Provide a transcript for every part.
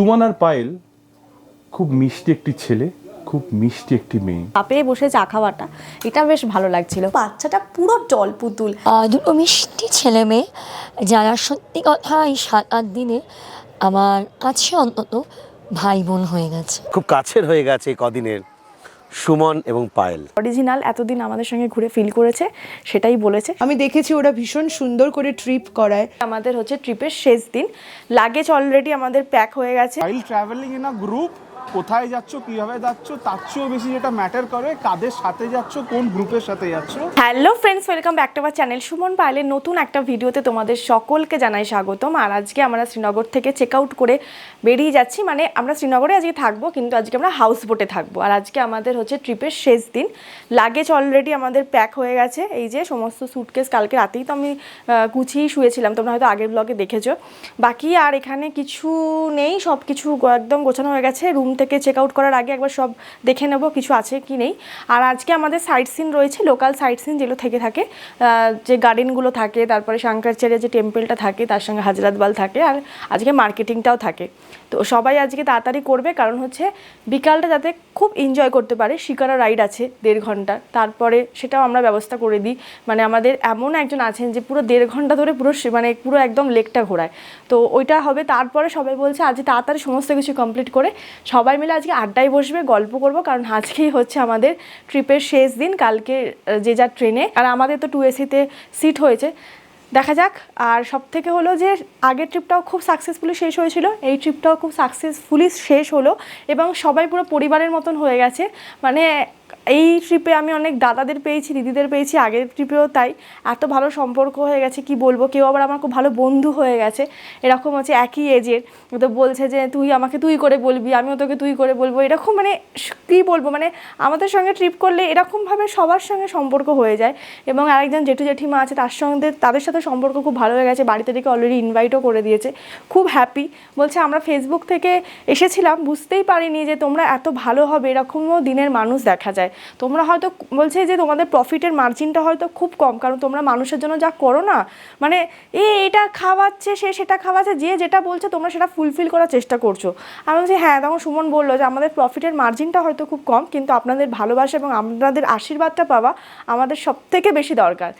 সুমন আর পায়েল খুব মিষ্টি একটি ছেলে খুব মিষ্টি একটি মেয়ে। পাপে বসে চা খাওয়াটা এটা বেশ ভালো লাগছিল। বাচ্চাটা পুরো টল পুতুল। দুটো মিষ্টি ছেলে মেয়ে যারা সত্যি কথা এই সাত আট দিনে আমার কাছে অন্তত ভাই বোন হয়ে গেছে। খুব কাছের হয়ে গেছে এই কদিনের। সুমন এবং পায়েল। অরিজিনাল এতদিন আমাদের সঙ্গে ঘুরে ফিল করেছে সেটাই বলেছে। আমি দেখেছি ওরা ভীষণ সুন্দর করে ট্রিপ করায়। আমাদের হচ্ছে ট্রিপের শেষ দিন। লাগেজ অলরেডি আমাদের প্যাক হয়ে গেছে। Travelling traveling in a group কোথায় যাচ্ছ, কীভাবে যাচ্ছ, তার চেয়েও বেশি যেটা ম্যাটার করে কাদের সাথে যাচ্ছ, কোন গ্রুপের সাথে যাচ্ছ। Hello friends welcome back to our channel Suman পাইলের নতুন একটা ভিডিওতে তোমাদের সকলকে জানাই স্বাগতম। আর আজকে আমরা শ্রীনগর থেকে চেক আউট করে বেরিয়ে যাচ্ছি। মানে আমরা শ্রীনগরে আজকে থাকব, কিন্তু আজকে আমরা হাউস বোটে থাকব। আর আজকে আমাদের হচ্ছে ট্রিপের শেষ দিন। লাগেজ অলরেডি আমাদের প্যাক হয়ে গেছে। এই যে সমস্ত সুটকেস কালকে রাতেই তো আমি গুছিয়েই শুয়েছিলাম, তোমরা হয়তো আগের ব্লগে দেখেছ। বাকি আর এখানে কিছু নেই সব কিছু একদম গোছানো হয়ে গেছে। রুম থেকে চেক আউট করার আগে একবার সব দেখে নেব কিছু আছে কি নেই। আর আজকে আমাদের সাইট সিন রয়েছে লোকাল সাইট সিন যেগুলো থেকে থাকে। যে গার্ডেনগুলো থাকে, তারপরে শঙ্করচার্যের যে টেম্পলটা থাকে, তার সঙ্গে হাজরাতবাল থাকে, আর আজকে মার্কেটিংটাও থাকে। তো সবাই আজকে তাড়াতাড়ি করবে, কারণ হচ্ছে বিকালটা যাতে খুব এনজয় করতে পারে, শিকারা রাইড আছে দেড় ঘণ্টা। তারপরে সেটাও আমরা ব্যবস্থা করে দিই। মানে আমাদের এমন একজন আছেন যে পুরো দেড় ঘণ্টা ধরে পুরো মানে পুরো একদম লেকটা ঘোরায়। তো ওইটা হবে। তারপরে সবাই বলছে আজ তাড়াতাড়ি সমস্ত কিছু কমপ্লিট করে সবাই মিলে আজকে আড্ডায় বসবে, গল্প করব। কারণ আজকেই হচ্ছে আমাদের ট্রিপের শেষ দিন, কালকে যে যার ট্রেনে আর আমাদের তো টু এসিতে সিট হয়েছে। দেখা যাক। আর সব থেকে হলো যে, আগের ট্রিপটাও খুব সাকসেসফুলি শেষ হয়েছিল। এই ট্রিপটাও খুব সাকসেসফুলি শেষ হলো এবং সবাই পুরো পরিবারের মতন হয়ে গেছে। মানে এই ট্রিপে আমি অনেক দাদাদের পেয়েছি, দিদিদের পেয়েছি, আগের ট্রিপেও তাই। এত ভালো সম্পর্ক হয়ে গেছে, কি বলব? কেউ আবার আমার খুব ভালো বন্ধু হয়ে গেছে। এরকম হচ্ছে একই এজের তো বলছে যে, তুই আমাকে তুই করে বলবি আমিও তোকে তুই করে বলব। এরকম মানে কী বলব? মানে আমাদের সঙ্গে ট্রিপ করলে এরকমভাবে সবার সঙ্গে সম্পর্ক হয়ে যায়। এবং আরেকজন জেঠু জেঠিমা আছে, তার সঙ্গে তাদের সাথে সম্পর্ক খুব ভালো হয়ে গেছে। বাড়িতে থেকে অলরেডি ইনভাইটও করে দিয়েছে। খুব হ্যাপি বলছে, আমরা ফেসবুক থেকে এসেছিলাম, বুঝতেই পারিনি যে তোমরা এত ভালো হবে। এরকমও দিনের মানুষ দেখা যায়। তোমরা হয়তো বলছে যে তোমাদের প্রফিটের মার্জিনটা হয়তো খুব কম, কারণ তোমরা মানুষের জন্য যা করো না মানে এ এটা খাওয়াচ্ছে, সে সেটা খাওয়াচ্ছে, যে যেটা বলছে তোমরা সেটা ফুলফিল করার চেষ্টা করছ। আমি বলছি হ্যাঁ তখন সুমন বলল যে আমাদের প্রফিটের মার্জিনটা হয়তো খুব কম, কিন্তু আপনাদের ভালোবাসা এবং আপনাদের আশীর্বাদটা পাওয়া আমাদের সব থেকে বেশি দরকার।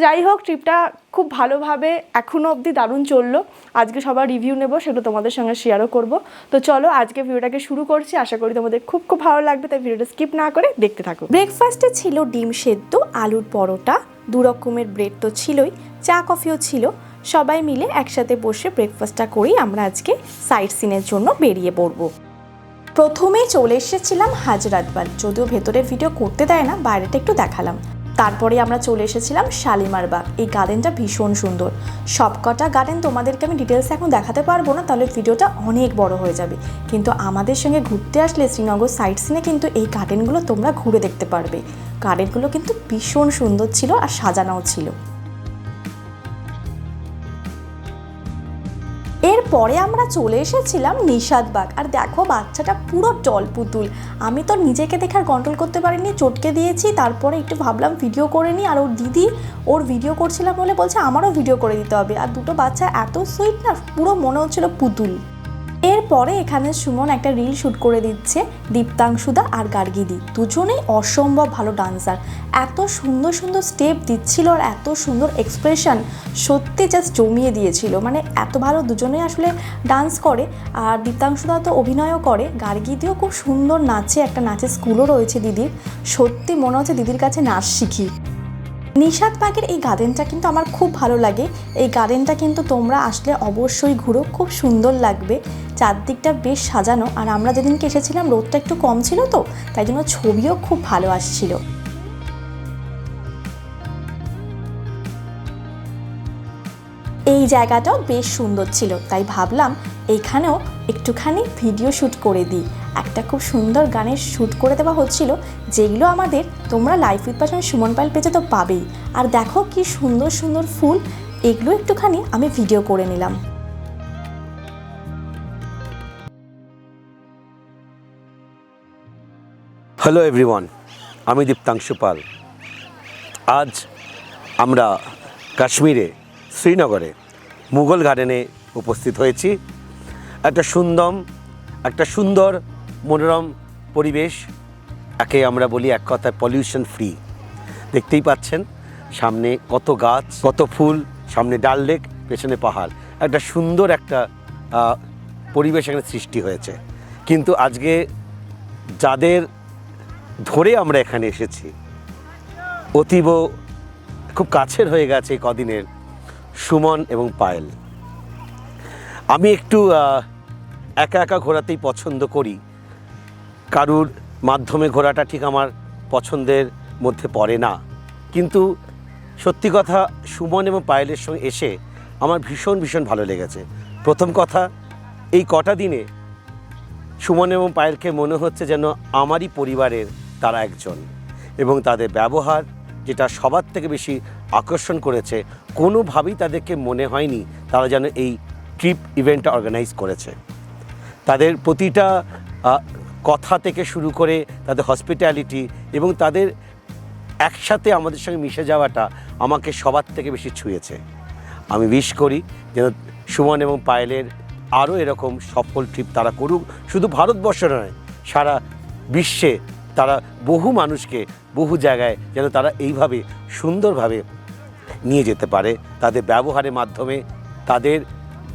যাই হোক ট্রিপটা খুব ভালোভাবে এখনও অবধি দারুণ চলল। আজকে সবার রিভিউ নেব, সেগুলো তোমাদের সঙ্গে শেয়ারও করব। তো চলো, আজকে ভিডিওটাকে শুরু করছি। আশা করি তোমাদের খুব খুব ভালো লাগবে, তাই ভিডিওটা স্কিপ না করে দেখতে থাকো। ব্রেকফাস্টে ছিল ডিম সেদ্ধ, আলুর পরোটা, দু রকমের ব্রেড তো ছিলই, চা কফিও ছিল। সবাই মিলে একসাথে বসে ব্রেকফাস্টটা করেই আমরা আজকে সাইট সিনের জন্য বেরিয়ে পড়ব। প্রথমেই চলে এসেছিলাম হাজরাতবাগ যদিও ভেতরে ভিডিও করতে দেয় না, বাইরেটা একটু দেখালাম। তারপরে আমরা চলে এসেছিলাম শালিমার বাগ। এই গার্ডেনটা ভীষণ সুন্দর। সবকটা গার্ডেন তোমাদেরকে আমি ডিটেলস এখন দেখাতে পারব না, তাহলে ভিডিওটা অনেক বড় হয়ে যাবে। কিন্তু আমাদের সঙ্গে ঘুরতে আসলে শ্রীনগর সাইট সিনে কিন্তু এই গার্ডেনগুলো তোমরা ঘুরে দেখতে পারবে। গার্ডেনগুলো কিন্তু ভীষণ সুন্দর ছিল আর সাজানোও ছিল। এরপরে আমরা চলে এসেছিলাম নিষাদবাগ আর দেখো, বাচ্চাটা পুরো টল পুতুল। আমি তো নিজেকে দেখে আর কন্ট্রোল করতে পারিনি, চটকে দিয়েছি, তারপরে একটু ভাবলাম ভিডিও করে নিই। আর ওর দিদি, ওর ভিডিও করছিলাম বলে বলছে, আমারও ভিডিও করে দিতে হবে। আর দুটো বাচ্চা এত সুইট না, পুরো মনে হচ্ছিল পুতুল। এরপরে এখানে সুমন একটা রিল শ্যুট করে দিচ্ছে দীপ্তাংশুদা আর গার্গিদি। দুজনেই অসম্ভব ভালো ডান্সার এত সুন্দর সুন্দর স্টেপ দিচ্ছিল আর এত সুন্দর এক্সপ্রেশন সত্যি জাস্ট জমিয়ে দিয়েছিল। মানে এত ভালো দুজনেই আসলে ডান্স করে। আর দীপ্তাংশুদা তো অভিনয়ও করে। গার্গিদিও খুব সুন্দর নাচে, একটা নাচের স্কুলও রয়েছে দিদির। সত্যি মনে হচ্ছে দিদির কাছে নাচ শিখি। নিষাদ বাগের এই গার্ডেনটা কিন্তু আমার খুব ভালো লাগে। এই গার্ডেনটা কিন্তু তোমরা আসলে অবশ্যই ঘুরো, খুব সুন্দর লাগবে। চারদিকটা বেশ সাজানো। আর আমরা যেদিনকে এসেছিলাম, রোদটা একটু কম ছিল তো, তাই জন্য ছবিও খুব ভালো আসছিল। এই জায়গাটাও বেশ সুন্দর ছিল, তাই ভাবলাম এইখানেও একটুখানি ভিডিও শ্যুট করে দিই। একটা খুব সুন্দর গানের শ্যুট করে দেওয়া হচ্ছিল, যেগুলো আমাদের তোমরা life with passion Suman Pal পেজে তো পাবেই। আর দেখো কি সুন্দর সুন্দর ফুল, এগুলো একটুখানি আমি ভিডিও করে নিলাম। হ্যালো এভরিওয়ান আমি দীপ্তাংশু পাল। আজ আমরা কাশ্মীরে, শ্রীনগরে, মুঘল গার্ডেনে উপস্থিত হয়েছি। একটা সুন্দর একটা সুন্দর, মনোরম পরিবেশ একে আমরা বলি এক কথায় পলিউশন ফ্রি দেখতেই পাচ্ছেন, সামনে কত গাছ, কত ফুল, সামনে ডাল লেক পেছনে পাহাড়। একটা সুন্দর একটা পরিবেশ এখানে সৃষ্টি হয়েছে। কিন্তু আজকে যাদের ধরে আমরা এখানে এসেছি, অতীব খুব কাছের হয়ে গেছে কদিনের সুমন এবং পায়েল। আমি একটু একা একা ঘোরাতেই পছন্দ করি। কারুর মাধ্যমে ঘোরাটা ঠিক আমার পছন্দের মধ্যে পড়ে না। কিন্তু সত্যি কথা সুমন এবং পায়েলের সঙ্গে এসে আমার ভীষণ ভীষণ ভালো লেগেছে। প্রথম কথা, এই কটা দিনে সুমন এবং পায়েলকে মনে হচ্ছে যেন আমারই পরিবারের তারা একজন এবং তাদের ব্যবহার যেটা সবার থেকে বেশি আকর্ষণ করেছে, কোনোভাবেই তাদেরকে মনে হয়নি তারা যেন এই ট্রিপ ইভেন্টটা অর্গানাইজ করেছে। তাদের প্রতিটা কথা থেকে শুরু করে তাদের হসপিটালিটি এবং তাদের একসাথে আমাদের সঙ্গে মিশে যাওয়াটা আমাকে সবার থেকে বেশি ছুঁয়েছে। আমি উইশ করি যেন সুমন এবং পায়েলের আরও এরকম সফল ট্রিপ তারা করুক। শুধু ভারতবর্ষ নয়, সারা বিশ্বে তারা বহু মানুষকে বহু জায়গায় যেন তারা এইভাবে সুন্দরভাবে নিয়ে যেতে পারে তাদের ব্যবহারের মাধ্যমে, তাদের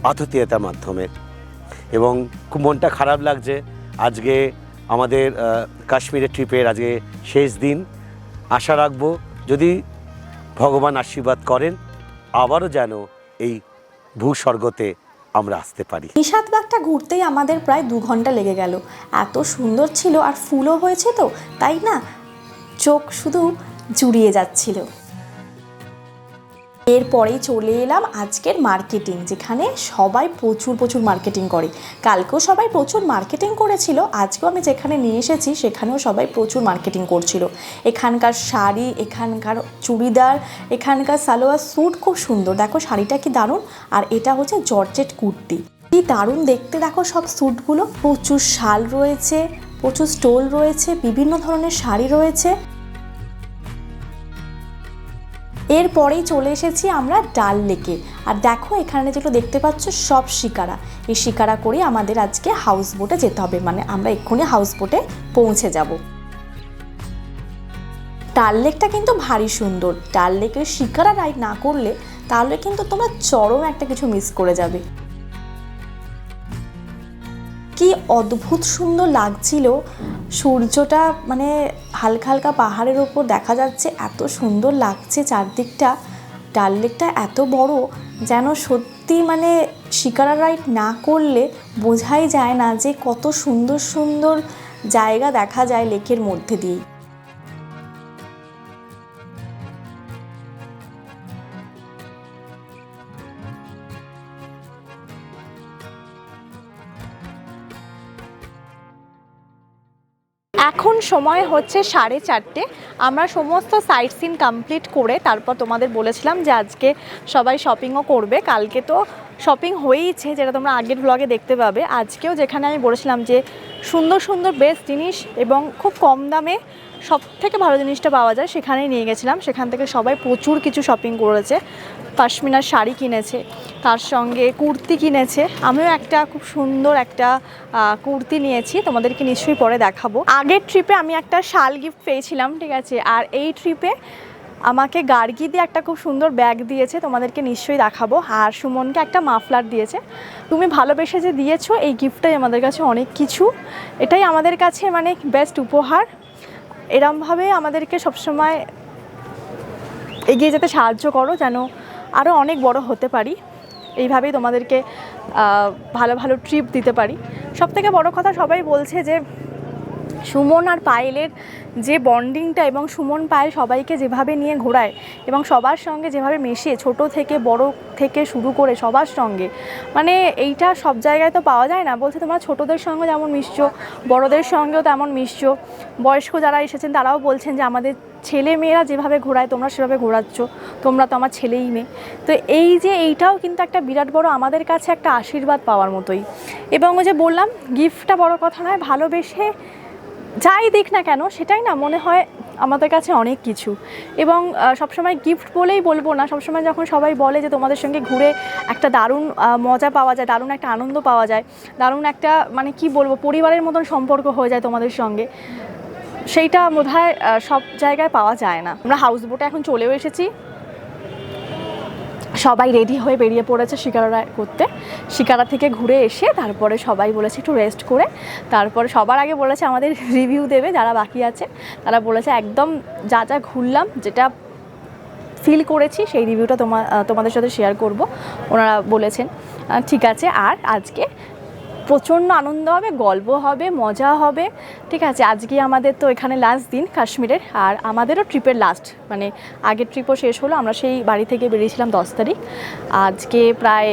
আতিথেয়তার মাধ্যমে। এবং খুব মনটা খারাপ লাগছে আজকে আমাদের কাশ্মীরের ট্রিপের আজকে শেষ দিন। আশা রাখব যদি ভগবান আশীর্বাদ করেন, আবারও যেন এই ভূস্বর্গতে আমরা আসতে পারি। নিষাদবাগটা ঘুরতেই আমাদের প্রায় দু ঘণ্টা লেগে গেল। এত সুন্দর ছিল আর ফুলও হয়েছে তো, তাই না? চোখ শুধু জুড়িয়ে যাচ্ছিল। এরপরেই চলে এলাম আজকের মার্কেটিং যেখানে সবাই প্রচুর প্রচুর মার্কেটিং করে। কালকেও সবাই প্রচুর মার্কেটিং করেছিল, আজকেও আমি যেখানে নিয়ে এসেছি, সেখানেও সবাই প্রচুর মার্কেটিং করছিল। এখানকার শাড়ি, এখানকার চুড়িদার, এখানকার সালোয়ার স্যুট খুব সুন্দর। দেখো শাড়িটা কি দারুণ, আর এটা হচ্ছে জর্জেট কুর্তি। কি দারুণ দেখতে দেখো সব স্যুটগুলো প্রচুর শাল রয়েছে, প্রচুর স্টোল রয়েছে, বিভিন্ন ধরনের শাড়ি রয়েছে। এরপরেই চলে এসেছি আমরা ডাল লেকে। আর দেখো, এখানে যেগুলো দেখতে পাচ্ছ সব শিকারা। এই শিকারা করে আমাদের আজকে হাউস বোটে যেতে হবে। মানে আমরা এক্ষুনি হাউস বোটে পৌঁছে যাব। ডাল লেকটা কিন্তু ভারী সুন্দর। ডাল লেকের শিকারা রাইড না করলে তাহলে কিন্তু তোমরা চরম একটা কিছু মিস করে যাবে। কি অদ্ভুত সুন্দর লাগছিল। সূর্যটা মানে হালকা হালকা পাহাড়ের ওপর দেখা যাচ্ছে, এত সুন্দর লাগছে চারদিকটা। ডাল লেকটা এত বড় যেন সত্যি মানে শিকারা রাইড না করলে বোঝাই যায় না যে কত সুন্দর সুন্দর জায়গা দেখা যায় লেকের মধ্যে দিয়ে সময় হচ্ছে সাড়ে চারটে। আমরা সমস্ত সাইট সিন কমপ্লিট করে তারপর তোমাদের বলেছিলাম যে আজকে সবাই শপিংও করবে। কালকে তো শপিং হয়েইছে, যেটা তোমরা আগের ব্লগে দেখতে পাবে। আজকেও যেখানে আমি বলেছিলাম যে সুন্দর সুন্দর বেস্ট জিনিস এবং খুব কম দামে সব থেকে ভালো জিনিসটা পাওয়া যায়, সেখানেই নিয়ে গেছিলাম। সেখান থেকে সবাই প্রচুর কিছু শপিং করেছে। পাশমিনার শাড়ি কিনেছে, তার সঙ্গে কুর্তি কিনেছে। আমিও একটা খুব সুন্দর একটা কুর্তি নিয়েছি, তোমাদেরকে নিশ্চয়ই পরে দেখাবো। আগের ট্রিপে আমি একটা শাল গিফট পেয়েছিলাম, ঠিক আছে? আর এই ট্রিপে আমাকে গার্গি দিয়ে একটা খুব সুন্দর ব্যাগ দিয়েছে, তোমাদেরকে নিশ্চয়ই দেখাবো। আর সুমনকে একটা মাফলার দিয়েছে। তুমি ভালোবেসে যে দিয়েছ, এই গিফটটাই আমাদের কাছে অনেক কিছু। এটাই আমাদের কাছে মানে বেস্ট উপহার। এরমভাবে আমাদেরকে সবসময় এগিয়ে যেতে সাহায্য করো, যেন আরও অনেক বড় হতে পারি। এইভাবেই তোমাদেরকে ভালো ভালো ট্রিপ দিতে পারি। সব থেকে বড় কথা সবাই বলছে যে সুমন আর পায়েলের যে বন্ডিংটা এবং সুমন পায়েল সবাইকে যেভাবে নিয়ে ঘোরায় এবং সবার সঙ্গে যেভাবে মেশে ছোট থেকে বড় থেকে শুরু করে সবার সঙ্গে মানে এইটা সব জায়গায় তো পাওয়া যায় না। বলছে তোমরা ছোটদের সঙ্গে যেমন মিশছো, বড়দের সঙ্গেও তেমন মিশছো। বয়স্ক যারা এসেছেন তারাও বলছেন যে আমাদের ছেলে মেয়েরা যেভাবে ঘোরায়, তোমরা সেভাবে ঘোরাচ্ছ, তোমরা তো আমার ছেলেই মেয়ে। তো এই যে এইটাও কিন্তু একটা বিরাট বড় আমাদের কাছে একটা আশীর্বাদ পাওয়ার মতোই। এবং ওই যে বললাম গিফটটা বড় কথা নয়, ভালোবেসে যাই দিক না কেন, সেটাই না, মনে হয় আমাদের কাছে অনেক কিছু। এবং সবসময় গিফট বলেই বলব না, সবসময় যখন সবাই বলে যে তোমাদের সঙ্গে ঘুরে একটা দারুণ মজা পাওয়া যায়, দারুণ একটা আনন্দ পাওয়া যায়, দারুণ একটা মানে কি বলব, পরিবারের মতন সম্পর্ক হয়ে যায় তোমাদের সঙ্গে, সেইটা বোধ সব জায়গায় পাওয়া যায় না। আমরা হাউস বোটে এখন চলেও এসেছি। সবাই রেডি হয়ে বেরিয়ে পড়েছে শিকারা করতে। শিকারা থেকে ঘুরে এসে তারপরে সবাই বলেছে একটু রেস্ট করে। তারপরে সবার আগে বলেছে আমাদের রিভিউ দেবে যারা বাকি আছে। তারা বলেছে, একদম যা যা ঘুরলাম, যেটা ফিল করেছি, সেই রিভিউটা তোমা, তোমাদের সাথে শেয়ার করব। ওনারা বলেছেন ঠিক আছে, আর আজকে প্রচণ্ড আনন্দ হবে, গল্প হবে, মজা হবে। ঠিক আছে আজকে আমাদের তো এখানে লাস্ট দিন কাশ্মীরের, আর আমাদেরও ট্রিপের লাস্ট মানে আগের ট্রিপও শেষ হলো, আমরা সেই বাড়ি থেকে বেরিয়েছিলাম দশ তারিখ। আজকে প্রায়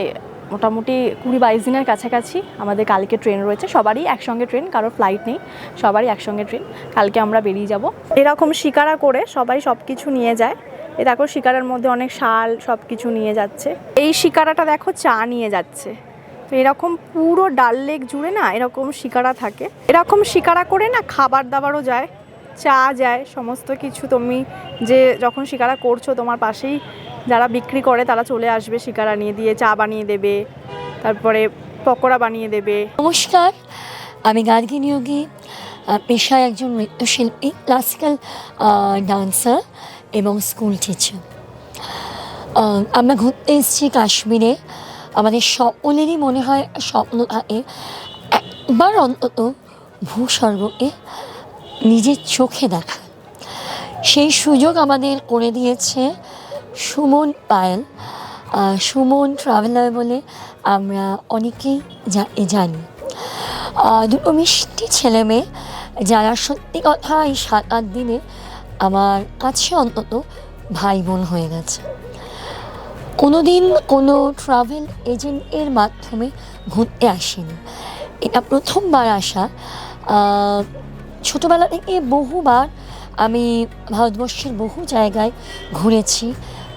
মোটামুটি কুড়ি বাইশ দিনের কাছাকাছি আমাদের কালকে ট্রেন রয়েছে, সবারই একসঙ্গে ট্রেন কারোর ফ্লাইট নেই, সবারই একসঙ্গে ট্রেন কালকে আমরা বেরিয়ে যাব। এরকম শিকারা করে সবাই সব কিছু নিয়ে যায়। এ দেখো শিকারার মধ্যে অনেক শাল সব কিছু নিয়ে যাচ্ছে। এই শিকারাটা দেখো চা নিয়ে যাচ্ছে। তো এরকম পুরো ডাল লেক জুড়ে না এরকম শিকারা থাকে। এরকম শিকারা করে না খাবার দাবারও যায়, চা যায়, সমস্ত কিছু তুমি যে যখন শিকারা করছ তোমার পাশেই যারা বিক্রি করে তারা চলে আসবে শিকারা নিয়ে দিয়ে, চা বানিয়ে দেবে, তারপরে পকোড়া বানিয়ে দেবে। নমস্কার, আমি গার্গী নিয়োগী পেশায় একজন নৃত্যশিল্পী, ক্লাসিক্যাল ডান্সার এবং স্কুল টিচার। আমরা ঘুরতে এসেছি কাশ্মীরে আমাদের সকলেরই মনে হয় স্বপ্ন থাকে, একবার অন্তত ভূস্বর্গকে নিজের চোখে দেখা। সেই সুযোগ আমাদের করে দিয়েছে সুমন পায়েল। সুমন ট্রাভেলার বলে আমরা অনেকেই জানি। দুটো মিষ্টি ছেলে মেয়ে, যারা সত্যি কথা এই সাত আট দিনে আমার কাছে অন্তত ভাই বোন হয়ে গেছে। কোনো দিন কোনো ট্রাভেল এজেন্টের মাধ্যমে ঘুরতে আসিনি। এটা প্রথমবার আসা। ছোটোবেলা থেকে বহুবার আমি ভারতবর্ষের বহু জায়গায় ঘুরেছি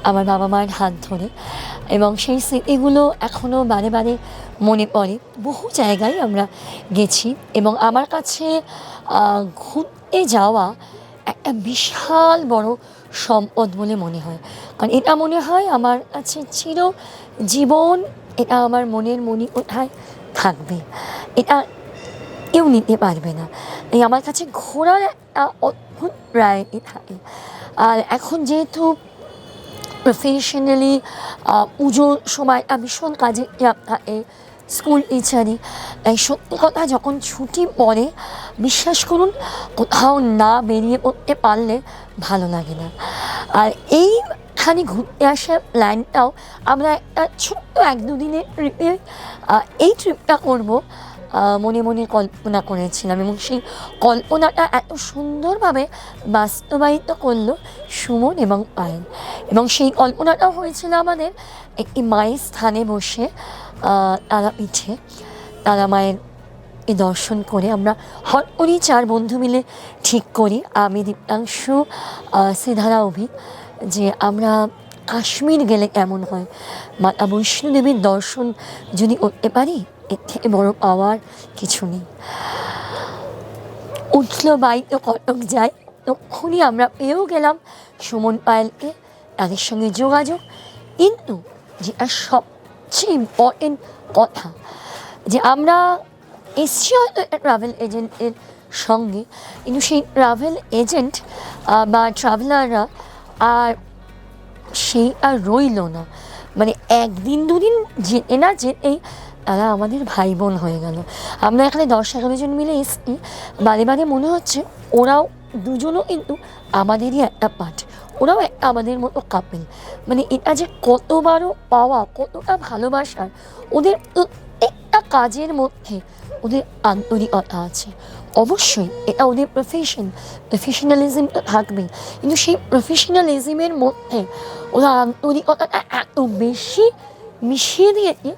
আমার বাবা মায়ের হাত ধরে এবং সেই স্মৃতিগুলো এখনও বারে বারে মনে পড়ে। বহু জায়গায় আমরা গেছি এবং আমার কাছে ঘুরতে যাওয়া একটা বিশাল বড় সম্পদ বলে মনে হয়। কারণ এটা মনে হয় আমার কাছে চির জীবন, এটা আমার মনের মনি ওঠায় থাকবে। এটা কেউ নিতে পারবে না। এই আমার কাছে ঘোরার অদ্ভুত প্রায়োরিটি থাকে। আর এখন যেহেতু প্রফেশনালি পুজোর সময়টা ভীষণ কাজে থাকে স্কুল টিচারই তাই সত্যি কথা, যখন ছুটি পড়ে, বিশ্বাস করুন, কোথাও না বেরিয়ে পড়তে পারলে ভালো লাগে না। আর এই এইখানে ঘুরতে আসার প্ল্যানটাও আমরা একটা ছোট্ট এক দুদিনের ট্রিপে এই ট্রিপটা করব মনে মনে কল্পনা করেছিলাম এবং সেই কল্পনাটা এত সুন্দরভাবে বাস্তবায়িত করল সুমন এবং পায়েল। এবং সেই কল্পনাটা হয়েছিল আমাদের একটি মায়ের স্থানে বসে তারাপীঠে তারা মায়ের এই দর্শন করে আমরা হট চার বন্ধু মিলে ঠিক করি। আমি দীপ্তাংশু সিধারা অভি, যে আমরা কাশ্মীর গেলে কেমন হয়? মাতা বৈষ্ণোদেবীর দর্শন যদি করতে পারি, এর থেকে বড় পাওয়ার কিছু নেই। উঠল বাইক কটক যাই, তখনই আমরা পেয়েও গেলাম সুমন পায়েলকে। তাদের সঙ্গে যোগাযোগ। কিন্তু যেটা সবচেয়ে ইম্পর্টেন্ট কথা যে আমরা এসছি হয়তো একটা ট্রাভেল এজেন্টের সঙ্গে কিন্তু সেই ট্রাভেল এজেন্ট বা ট্রাভেলাররা আর সেই আর রইল না মানে একদিন দুদিন যেতে না যেতেই তারা আমাদের ভাই বোন হয়ে গেল আমরা এখানে দশ এগারো জন মিলে এসছি বারে বারে মনে হচ্ছে ওরাও দুজনও কিন্তু আমাদেরই একটা পার্ট ওরাও আমাদের মতো কাপেল মানে এটা যে কতবারও পাওয়া, কতটা ভালোবাসার, ওদের প্রত্যেকটা কাজের মধ্যে ওদের আন্তরিকতা আছে। অবশ্যই এটা ওদের প্রফেশন প্রফেশনালিজম থাকবে। কিন্তু সেই প্রফেশনালিজমের মধ্যে ওরা আন্তরিকতাটা এত বেশি মিশিয়ে দিয়েছে,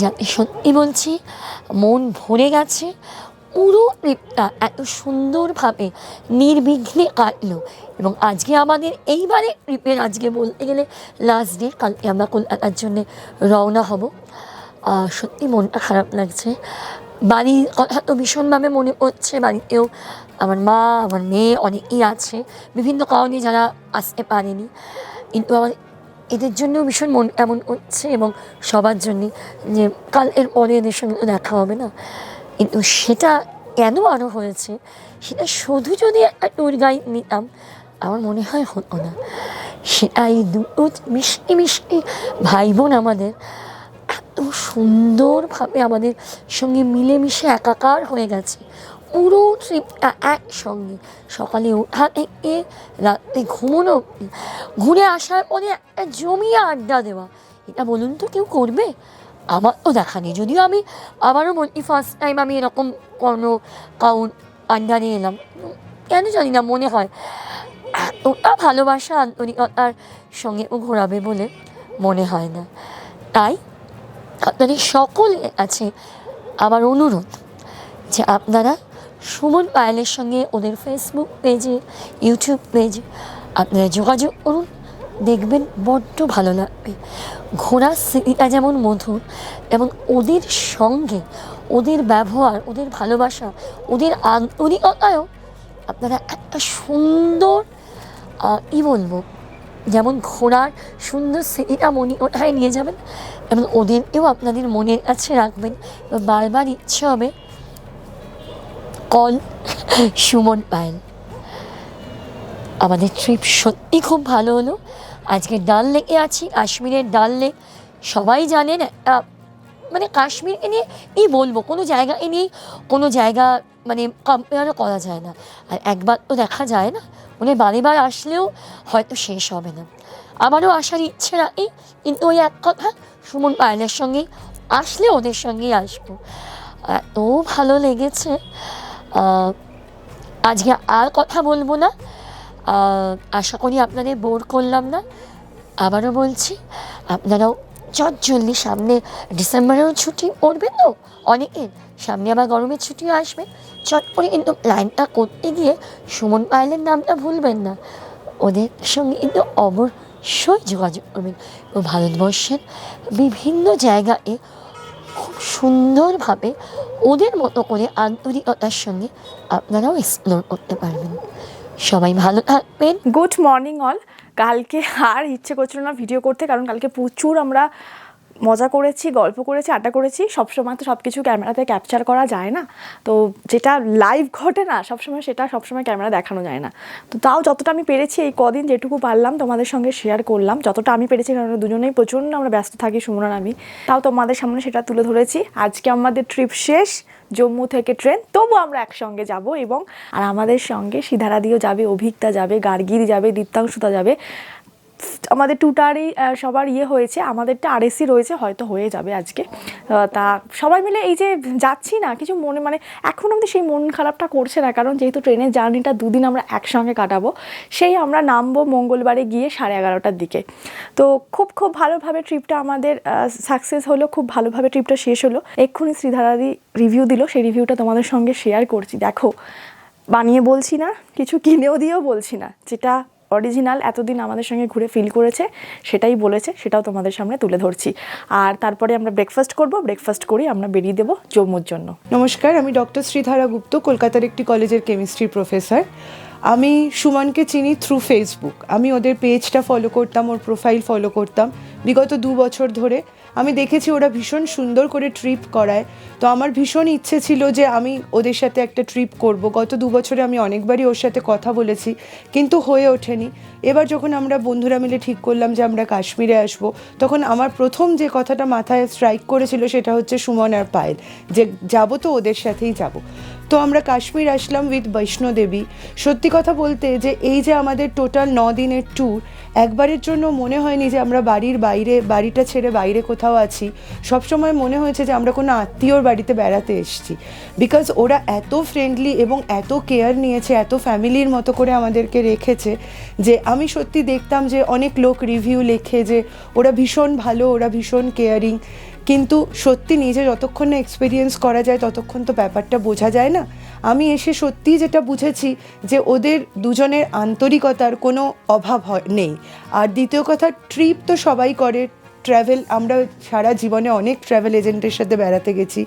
যাতে সত্যি বলছি, মন ভরে গেছে পুরো ট্রিপটা এত সুন্দরভাবে নির্বিঘ্নে কাটলো। এবং আজকে আমাদের এইবারে ট্রিপের আজকে বলতে গেলে লাস্ট ডে কালকে আমরা কলকাতার জন্য রওনা হব। সত্যি মনটা খারাপ লাগছে। বাড়ির কথা তো ভীষণভাবে মনে পড়ছে, বাড়িতেও আমার মা, আমার মেয়ে অনেকেই আছে। বিভিন্ন কারণে যারা আসতে পারেনি। কিন্তু আমার এদের জন্যও ভীষণ মন এমন হচ্ছে এবং সবার জন্যে যে কাল এর পরে এদের সঙ্গে দেখা হবে না। কিন্তু সেটা কেন আরও হয়েছে? সেটা শুধু যদি একটা ট্যুর গাইড নিতাম, আমার মনে হয় হতো না। সেটা এই দুটো মিষ্টি মিষ্টি ভাই বোন আমাদের এত সুন্দরভাবে আমাদের সঙ্গে মিলেমিশে একাকার হয়ে গেছে। পুরো ট্রিপটা একসঙ্গে। সকালে ওঠা থেকে রাত্রে ঘুমোনো ঘুরে আসার পরে একটা জমিয়ে আড্ডা দেওয়া। এটা বলুন তো কেউ করবে? আমার তো দেখা নেই যদিও আমি আবারও বলি ফার্স্ট টাইম আমি এরকম কোনো কাউন নিয়ে এলাম। কেন জানি না, মনে হয় এতটা ভালোবাসা আন্তরিকতার সঙ্গে ও ঘোরাবে বলে মনে হয় না। তাই আপনাদের সকলের আছে আমার অনুরোধ যে আপনারা সুমন পায়েলের সঙ্গে ওদের ফেসবুক পেজে ইউটিউব পেজে আপনারা যোগাযোগ করুন। দেখবেন বড্ড ভালো লাগবে ঘোড়ার স্মৃতিটা যেমন মধুর এবং ওদের সঙ্গে ওদের ব্যবহার, ওদের ভালোবাসা, ওদের আন্তরিকতায়ও আপনারা একটা সুন্দর ই বলব? যেমন ঘোড়ার সুন্দর স্মৃতিটা মনে ওঠায় নিয়ে যাবেন এবং ওদেরকেও আপনাদের মনের কাছে রাখবেন। বারবার ইচ্ছে হবে কল সুমন পায়েল। আমাদের ট্রিপ সত্যি খুব ভালো হলো। আজকে ডাল লেকে আছি, কাশ্মীরের ডাল লেক। সবাই জানেন মানে কাশ্মীরকে নিয়ে এই বলব? কোনো জায়গা এ নিয়ে কোনো জায়গা মানে কম্পেয়ারও করা যায় না। আর একবার তো দেখা যায় না মানে বারে বার আসলেও হয়তো শেষ হবে না। আমারও আসার ইচ্ছে রাখি, কিন্তু ওই এক কথা, সুমন পায়েলের সঙ্গেই আসলে ওদের সঙ্গেই আসব। এত ভালো লেগেছে। আজকে আর কথা বলব না। আশা করি আপনাদের বোর করলাম না। আবারও বলছি, আপনারাও চট জলদি সামনে ডিসেম্বরেও ছুটি পড়বেন তো? অনেকের সামনে আবার গরমের ছুটিও আসবে। চট করে কিন্তু লাইনটা করতে গিয়ে সুমন পায়েলের নামটা ভুলবেন না। ওদের সঙ্গে কিন্তু অবশ্যই যোগাযোগ করবেন। ও ভারতবর্ষের বিভিন্ন জায়গায় খুব সুন্দরভাবে ওদের মতো করে আন্তরিকতার সঙ্গে আপনারাও এক্সপ্লোর করতে পারবেন। সবাই ভালো থাকবেন। গুড মর্নিং অল কালকে আর ইচ্ছে করছিল না ভিডিও করতে, কারণ কালকে প্রচুর আমরা মজা করেছি, গল্প করেছি, আড্ডা করেছি। সবসময় তো সব কিছু ক্যামেরাতে ক্যাপচার করা যায় না। তো যেটা লাইভ ঘটে না, সবসময় সেটা সবসময় ক্যামেরা দেখানো যায় না। তো তাও যতটা আমি পেরেছি এই কদিন যেটুকু পারলাম তোমাদের সঙ্গে শেয়ার করলাম, যতটা আমি পেরেছি কারণ দুজনেই প্রচণ্ড আমরা ব্যস্ত থাকি সুমনার আমি, তাও তোমাদের সামনে সেটা তুলে ধরেছি। আজকে আমাদের ট্রিপ শেষ, জম্মু থেকে ট্রেন তবু আমরা একসঙ্গে যাব এবং, আর আমাদের সঙ্গে সিধারা সিধারাদিও যাবে, অভিজ্ঞতা যাবে গার্গির যাবে দীপ্তাংশুতা যাবে। আমাদের টুটারই সবার ইয়ে হয়েছে, আমাদেরটা আরএসি রয়েছে, হয়তো হয়ে যাবে আজকে। তা সবাই মিলে এই যে যাচ্ছি না, কিছু মনে মানে এখন অবধি সেই মন খারাপটা করছে না, কারণ যেহেতু ট্রেনের জার্নিটা দুদিন আমরা একসঙ্গে কাটাবো, সেই আমরা নামবো মঙ্গলবারে গিয়ে সাড়ে এগারোটার দিকে। তো খুব খুব ভালোভাবে ট্রিপটা আমাদের সাকসেস হলো, খুব ভালোভাবে ট্রিপটা শেষ হলো। এক্ষুনি শ্রীধারাদি রিভিউ দিল, সেই রিভিউটা তোমাদের সঙ্গে শেয়ার করছি। দেখো, বানিয়ে বলছি না, কিছু কিনেও দিয়েও বলছি না, যেটা অরিজিনাল এতদিন আমাদের সঙ্গে ঘুরে ফিল করেছে, সেটাই বলেছে, সেটাও তোমাদের সামনে তুলে ধরছি। আর তারপরে আমরা ব্রেকফাস্ট করব ব্রেকফাস্ট করি আমরা বেরিয়ে দেবো জম্মুর জন্য। নমস্কার, আমি ডক্টর শ্রীধারা গুপ্ত, কলকাতার একটি কলেজের কেমিস্ট্রি প্রফেসর আমি সুমনকে চিনি থ্রু ফেসবুক আমি ওদের পেজটা ফলো করতাম, ওর প্রোফাইল ফলো করতাম। বিগত দু বছর ধরে আমি দেখেছি ওরা ভীষণ সুন্দর করে ট্রিপ করায়। তো আমার ভীষণ ইচ্ছে ছিল যে আমি ওদের সাথে একটা ট্রিপ করব। গত দু বছরে আমি অনেকবারই ওর সাথে কথা বলেছি, কিন্তু হয়ে ওঠেনি। এবার যখন আমরা বন্ধুরা মিলে ঠিক করলাম যে আমরা কাশ্মীরে আসব, তখন আমার প্রথম যে কথাটা মাথায় স্ট্রাইক করেছিল সেটা হচ্ছে সুমন আর পায়েল, যে যাব তো ওদের সাথেই যাব। তো আমরা কাশ্মীর আসলাম উইথ বৈষ্ণোদেবী। সত্যি কথা বলতে যে এই যে আমাদের টোটাল ন দিনের ট্যুর একবারের জন্য মনে হয়নি যে আমরা বাড়ির বাইরে, বাড়িটা ছেড়ে বাইরে কোথাও আছি। সবসময় মনে হয়েছে যে আমরা কোনো আত্মীয়র বাড়িতে বেড়াতে এসেছি। বিকজ ওরা এত ফ্রেন্ডলি এবং এত কেয়ার নিয়েছে, এত ফ্যামিলির মতো করে আমাদেরকে রেখেছে যে আমি সত্যি দেখতাম যে অনেক লোক রিভিউ লেখে যে ওরা ভীষণ ভালো, ওরা ভীষণ কেয়ারিং কিন্তু সত্যি নিজে যতক্ষণ না এক্সপিরিয়েন্স করা যায়, ততক্ষণ তো ব্যাপারটা বোঝা যায় না। আমি এসে সত্যিই যেটা বুঝেছি যে ওদের দুজনের আন্তরিকতার কোনো অভাব হয়, নেই। আর দ্বিতীয় কথা ট্রিপ তো সবাই করে ট্রাভেল আমরা সারা জীবনে অনেক ট্রাভেল এজেন্টের সাথে বেড়াতে গেছি।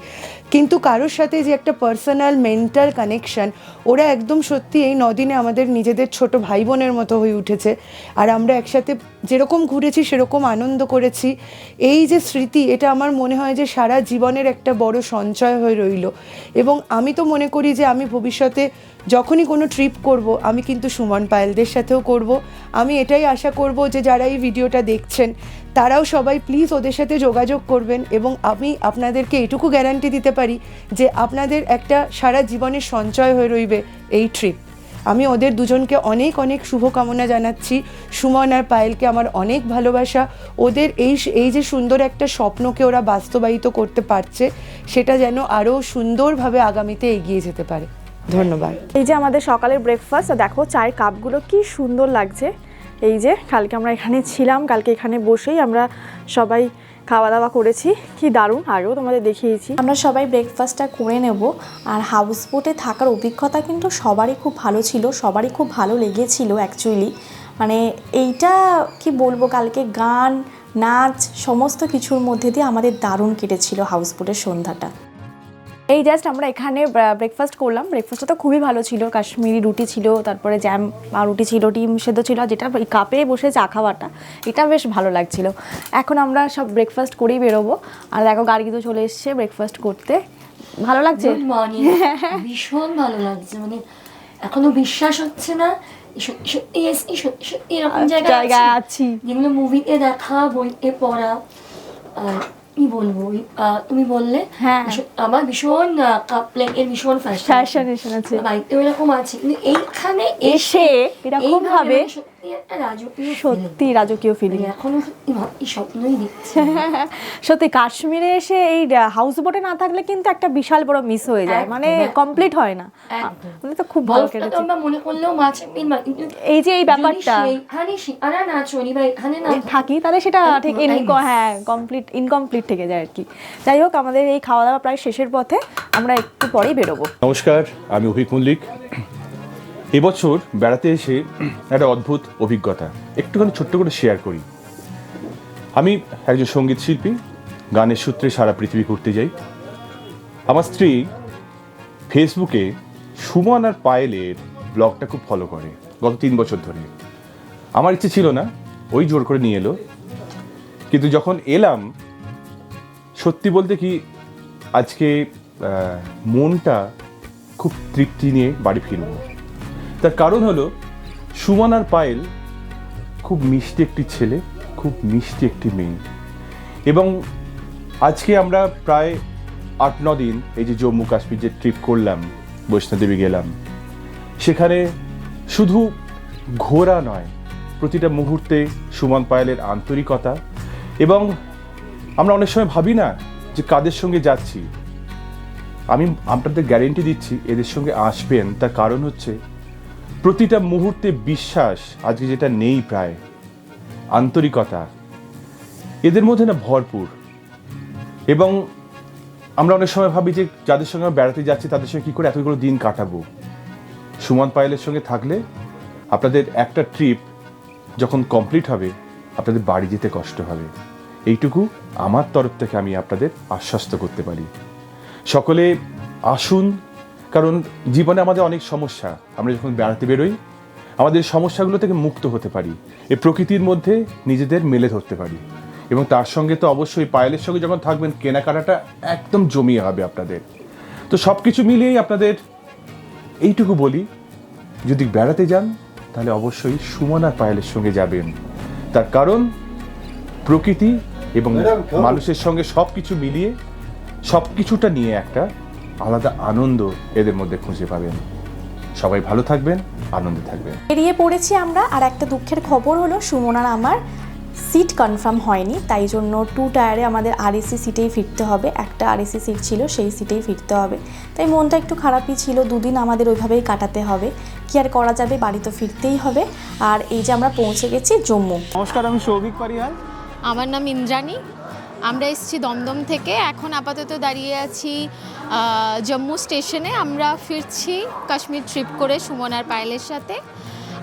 কিন্তু কারোর সাথে যে একটা পার্সোনাল মেন্টাল কানেকশন ওরা একদম সত্যি এই নদিনে আমাদের নিজেদের ছোট ভাই বোনের মতো হয়ে উঠেছে। আর আমরা একসাথে যেরকম ঘুরেছি, সেরকম আনন্দ করেছি। এই যে স্মৃতি, এটা আমার মনে হয় যে সারা জীবনের একটা বড় সঞ্চয় হয়ে রইল। এবং আমি তো মনে করি যে আমি ভবিষ্যতে যখনই কোনো ট্রিপ করব, আমি কিন্তু সুমন পায়েলদের সাথেও করব। আমি এটাই আশা করব যে যারা এই ভিডিওটা দেখছেন তারাও সবাই প্লিজ ওদের সাথে যোগাযোগ করবেন এবং আমি আপনাদেরকে এটুকু গ্যারান্টি দিতে পারি যে আপনাদের একটা সারা জীবনের সঞ্চয় হয়ে রইবে এই ট্রিপ আমি ওদের দুজনকে অনেক অনেক শুভকামনা জানাচ্ছি। সুমন আর পায়েলকে আমার অনেক ভালোবাসা। ওদের এই এই যে সুন্দর একটা স্বপ্নকে ওরা বাস্তবায়িত করতে পারছে, সেটা যেন আরও সুন্দরভাবে আগামীতে এগিয়ে যেতে পারে। ধন্যবাদ। এই যে আমাদের সকালের ব্রেকফাস্ট দেখো চায়ের কাপগুলো কি সুন্দর লাগছে। এই যে, কালকে আমরা এখানে ছিলাম, কালকে এখানে বসেই আমরা সবাই খাওয়া দাওয়া করেছি। কি দারুণ আগেও তোমাদের দেখিয়েছি। আমরা সবাই ব্রেকফাস্টটা করে নেব। আর হাউস বোটে থাকার অভিজ্ঞতা কিন্তু সবারই খুব ভালো ছিল, সবারই খুব ভালো লেগেছিল অ্যাকচুয়ালি মানে এইটা কি বলব, কালকে গান, নাচ, সমস্ত কিছুর মধ্যে দিয়ে আমাদের দারুণ কেটেছিল হাউস বোটের সন্ধ্যাটা। এই জাস্ট আমরা এখানে ব্রেকফাস্ট করলাম। ব্রেকফাস্টটা তো খুবই ভালো ছিল। কাশ্মীরি রুটি ছিল তারপরে জ্যাম আর রুটি ছিল ডিম সেদ্ধ ছিল যেটা কাপে বসে চা খাওয়াটা এটা বেশ ভালো লাগছিল। এখন আমরা সব ব্রেকফাস্ট করেই বেরোবো। আর দেখো গাড়ি তো চলে এসছে ব্রেকফাস্ট করতে। ভালো লাগছে? ভীষণ ভালো লাগছে। মানে এখনও বিশ্বাস হচ্ছে না সত্যি সত্যি এসছি সত্যি সত্যি এরকম জায়গায় জায়গায় আছি। যেগুলো মুভিতে দেখা বইতে পড়া কি বলব তুমি বললে হ্যাঁ। ভীষণ- আমার ভীষণ কাপলেটের ভীষণ ফ্যাশন ফ্যাশন আছে বাড়িতে এরকম আছে। কিন্তু এইখানে এসে এরকম ভাবে সত্যি রাজকীয় ফিলিং মানে এখনও সত্যি স্বপ্নই দেখছি। সত্যি কাশ্মীরে এসে এই হাউস বোটে না থাকলে কিন্তু একটা বিশাল বড় মিস হয়ে যায়। মানে কমপ্লিট হয় না। আমাদের তো খুব ভালো কেটেছে। আমরা মনে করলেও মাছের মিল মা- কিন্তু এই যে এই ব্যাপারটা। থাকি তাহলে সেটা ঠিক হ্যাঁ কমপ্লিট ইনকমপ্লিট থেকে যায় আর কি। যাই হোক আমাদের এই খাওয়া দাওয়া প্রায় শেষের পথে আমরা একটু পরেই বেরোবো। নমস্কার আমি অভিক মল্লিক। এবছর বেড়াতে এসে একটা অদ্ভুত অভিজ্ঞতা। একটুখানি ছোট্ট করে শেয়ার করি। আমি একজন সংগীত শিল্পী, গানের সূত্রে সারা পৃথিবী ঘুরতে যাই। আমার স্ত্রী ফেসবুকে সুমন আর পায়েলের ব্লগটা খুব ফলো করে, গত তিন বছর ধরে। আমার ইচ্ছে ছিল না, ওই জোর করে নিয়ে এলো। কিন্তু যখন এলাম, সত্যি বলতে কি, আজকে মনটা খুব তৃপ্তি নিয়ে বাড়ি ফিরব। তার কারণ হলো সুমন আর পায়েল খুব মিষ্টি একটি ছেলে, খুব মিষ্টি একটি মেয়ে। এবং আজকে আমরা প্রায় আট, ন দিন এই যে জম্মু কাশ্মীর যে ট্রিপ করলাম বৈষ্ণোদেবী গেলাম, সেখানে শুধু ঘোরা নয়, প্রতিটা মুহূর্তে সুমন পায়েলের আন্তরিকতা এবং আমরা অনেক সময় ভাবি না যে কাদের সঙ্গে যাচ্ছি। আমি আপনাদের গ্যারেন্টি দিচ্ছি, এদের সঙ্গে আসবেন, তার কারণ হচ্ছে প্রতিটা মুহূর্তে বিশ্বাস আজকে যেটা নেই প্রায়, আন্তরিকতা, এদের মধ্যে না ভরপুর। এবং আমরা অনেক সময় ভাবি যে যাদের সঙ্গে আমরা বেড়াতে যাচ্ছি, তাদের সঙ্গে কী করে এতগুলো দিন কাটাবো? সুমন পায়েলের সঙ্গে থাকলে আপনাদের একটা ট্রিপ যখন কমপ্লিট হবে, আপনাদের বাড়ি যেতে কষ্ট হবে। এইটুকু আমার তরফ থেকে আমি আপনাদের আশ্বস্ত করতে পারি। সকলে আসুন কারণ জীবনে আমাদের অনেক সমস্যা। আমরা যখন বেড়াতে বেরোই আমাদের সমস্যাগুলো থেকে মুক্ত হতে পারি। এই প্রকৃতির মধ্যে নিজেদের মেলে ধরতে পারি। এবং তার সঙ্গে তো অবশ্যই পায়েলের সঙ্গে যখন থাকবেন কেনাকাটাটা একদম জমিয়ে হবে আপনাদের। তো সব কিছু মিলিয়েই আপনাদের এইটুকু বলি যদি বেড়াতে যান তাহলে অবশ্যই সুমন আর পায়েলের সঙ্গে যাবেন। তার কারণ প্রকৃতি এবং মানুষের সঙ্গে সব কিছু মিলিয়ে সব কিছুটা নিয়ে একটা আলাদা আনন্দ এদের মধ্যে খুঁজে পাবেন। সবাই ভালো থাকবেন আনন্দে থাকবেন। বেরিয়ে পড়েছি আমরা আর একটা দুঃখের খবর হলো সুমনার আমার সিট কনফার্ম হয়নি তাই জন্য টু টায়ারে আমাদের আরএসি সিটেই ফিরতে হবে। একটা আরএসি সিট ছিল সেই সিটেই ফিরতে হবে। তাই মনটা একটু খারাপই ছিল দুদিন আমাদের ওইভাবেই কাটাতে হবে। কি আর করা যাবে বাড়ি তো ফিরতেই হবে। আর এই যে আমরা পৌঁছে গেছি জম্মু। নমস্কার আমি সৌভিক পারিয়াল। আমার নাম ইন্দ্রাণী। আমরা এসেছি দমদম থেকে। এখন আপাতত দাঁড়িয়ে আছি জম্মু স্টেশনে। আমরা ফিরছি কাশ্মীর ট্রিপ করে সুমন আর পায়েলের সাথে।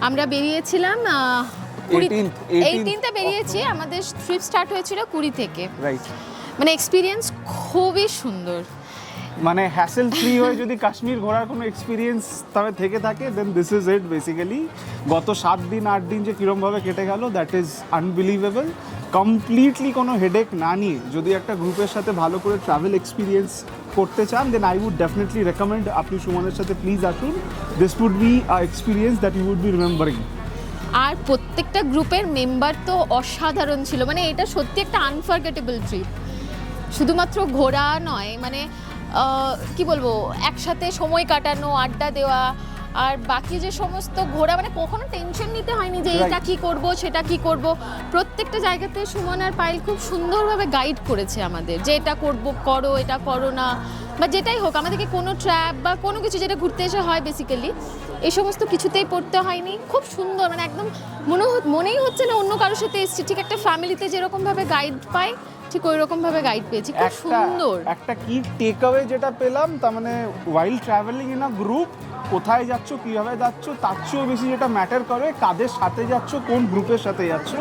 আমরা বেরিয়েছিলাম এইটিনটা কুড়ি 18th, 18th বেরিয়েছি। আমাদের ট্রিপ স্টার্ট হয়েছিল কুড়ি থেকে। মানে এক্সপিরিয়েন্স খুবই সুন্দর। মানে হ্যাসেল ফ্রি হয়ে যদি কাশ্মীর ঘোরার কোনো এক্সপিরিয়েন্স তবে থেকে থাকে then this is it basically গত সাত দিন, আট দিন যে কীরমভাবে কেটে গেল দ্যাট ইজ আনবিলিভেবল কমপ্লিটলি কোনো হেডেক না নিয়ে যদি একটা গ্রুপের সাথে ভালো করে ট্রাভেল এক্সপিরিয়েন্স করতে চান then I would definitely recommend আপনি সুমনের সাথে প্লিজ আসুন। This would be experience that you would be remembering আর প্রত্যেকটা গ্রুপের মেম্বার তো অসাধারণ ছিল। মানে এটা সত্যি একটা আনফরগেটেবল ট্রিপ শুধুমাত্র ঘোরা নয় মানে কি বলব একসাথে সময় কাটানো আড্ডা দেওয়া আর বাকি যে সমস্ত ঘোরা মানে কখনো টেনশন নিতে হয়নি যে এটা কি করব সেটা কি করব। প্রত্যেকটা জায়গাতে সুমন আর পাইল খুব সুন্দরভাবে গাইড করেছে আমাদের যে এটা করব করো এটা করো না বা যেটাই হোক আমাদেরকে কোনো ট্র্যাপ বা কোনো কিছু যেটা ঘুরতে এসে হয় বেসিক্যালি এই সমস্ত কিছুতেই পড়তে হয়নি। খুব সুন্দর মানে একদম মনে হ- মনেই হচ্ছে না অন্য কারোর সাথে এসেছি। ঠিক একটা ফ্যামিলিতে যেরকমভাবে গাইড পাই ঠিক ওই রকমভাবে গাইড পেয়েছি। খুব সুন্দর। একটা কি টেক অ্যাওয়ে যেটা পেলাম তার মানে wild traveling in a group কোথায় যাচ্ছ কীভাবে যাচ্ছ তার চেয়েও বেশি যেটা ম্যাটার করে কাদের সাথে যাচ্ছ কোন গ্রুপের সাথে যাচ্ছ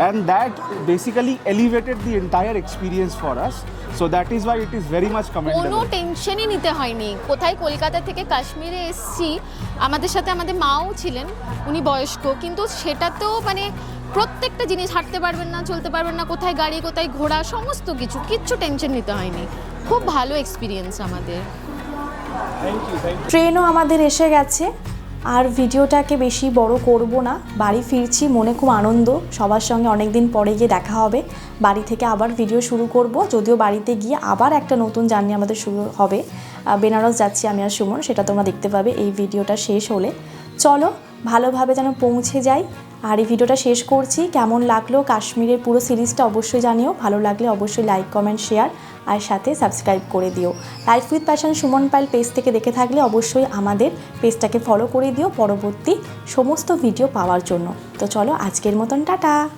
and that basically elevated the entire experience for us so that is why it is very much কোনো টেনশনই নিতে হয়নি। কোথায় কলকাতা থেকে কাশ্মীরে এসছি আমাদের সাথে আমাদের মাও ছিলেন উনি বয়স্ক কিন্তু সেটাতেও মানে প্রত্যেকটা জিনিস হাঁটতে পারবেন না চলতে পারবেন না কোথায় গাড়ি কোথায় ঘোড়া সমস্ত কিছু কিচ্ছু টেনশন নিতে হয়নি। খুব ভালো এক্সপিরিয়েন্স আমাদের। ট্রেনও আমাদের এসে গেছে। আর ভিডিওটাকে বেশি বড় করব না। বাড়ি ফিরছি মনে খুব আনন্দ। সবার সঙ্গে অনেক দিন পরে গিয়ে দেখা হবে। বাড়ি থেকে আবার ভিডিও শুরু করব। যদিও বাড়িতে গিয়ে আবার একটা নতুন জার্নি আমাদের শুরু হবে। বেনারস যাচ্ছি আমি আর সুমন সেটা তোমরা দেখতে পাবে। এই ভিডিওটা শেষ হলে। চলো ভালোভাবে যেন পৌঁছে যাই। আর এই ভিডিওটা শেষ করছি। কেমন লাগল কাশ্মীরের পুরো সিরিজটা অবশ্যই জানিও। ভালো লাগলে অবশ্যই লাইক কমেন্ট শেয়ার আর সাথে সাবস্ক্রাইব করে দিও। Life with passion Suman Pail page থেকে দেখে থাকলে অবশ্যই আমাদের পেজটাকে ফলো করে দিও পরবর্তী সমস্ত ভিডিও পাওয়ার জন্য। তো চলো আজকের মতন, টাটা!